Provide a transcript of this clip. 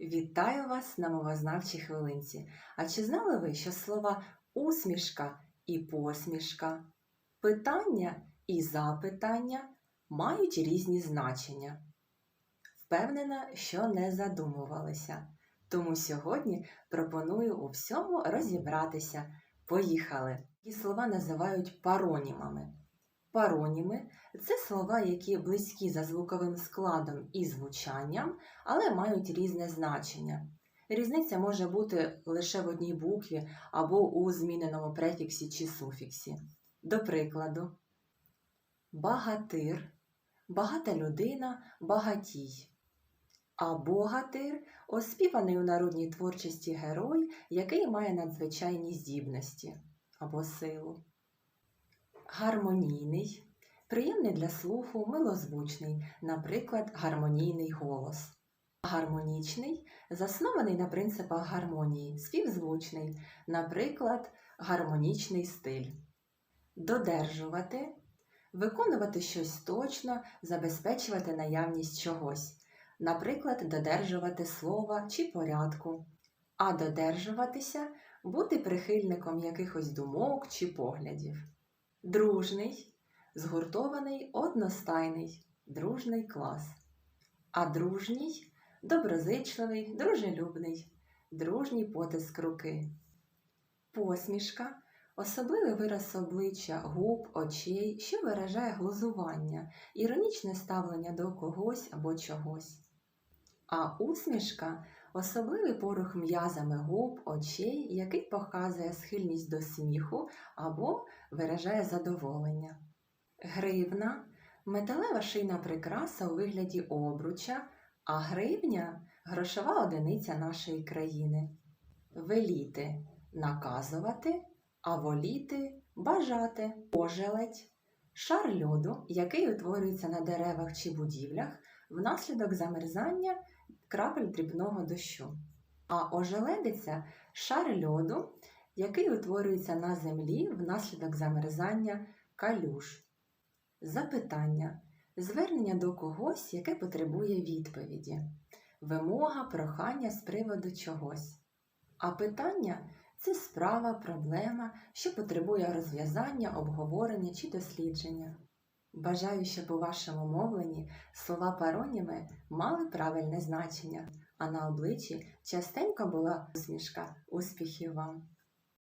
Вітаю вас на мовознавчій хвилинці. А чи знали ви, що слова усмішка і посмішка, питання і запитання мають різні значення? Впевнена, що не задумувалися. Тому сьогодні пропоную у всьому розібратися. Поїхали! Ці слова називають паронімами. Пароніми це слова, які близькі за звуковим складом і звучанням, але мають різне значення. Різниця може бути лише в одній букві або у зміненому префіксі чи суфіксі. До прикладу, багатир, багата людина, багатій. А богатир оспіваний у народній творчості герой, який має надзвичайні здібності або силу. Гармонійний, приємний для слуху, милозвучний, наприклад, гармонійний голос. Гармонічний заснований на принципах гармонії, співзвучний, наприклад, гармонічний стиль. Додержувати виконувати щось точно, забезпечувати наявність чогось, наприклад, додержувати слова чи порядку. А додержуватися бути прихильником якихось думок чи поглядів. Дружний, згуртований, одностайний, дружний клас. А дружній доброзичливий, дружелюбний, дружній потиск руки. Посмішка особливий вираз обличчя, губ, очей, що виражає глузування, іронічне ставлення до когось або чогось. А усмішка особливий порух м'язами губ, очей, який показує схильність до сміху або виражає задоволення. Гривна металева шийна прикраса у вигляді обруча, а гривня грошова одиниця нашої країни. Веліти наказувати, а воліти бажати, ожеледь, шар льоду, який утворюється на деревах чи будівлях внаслідок замерзання крапель дрібного дощу. А ожеледиця шар льоду, який утворюється на землі внаслідок замерзання калюж. Запитання. Звернення до когось, яке потребує відповіді. Вимога, прохання з приводу чогось. А питання це справа, проблема, що потребує розв'язання, обговорення чи дослідження. Бажаю, щоб у вашому мовленні слова пароніми мали правильне значення, а на обличчі частенько була усмішка. Успіхів вам!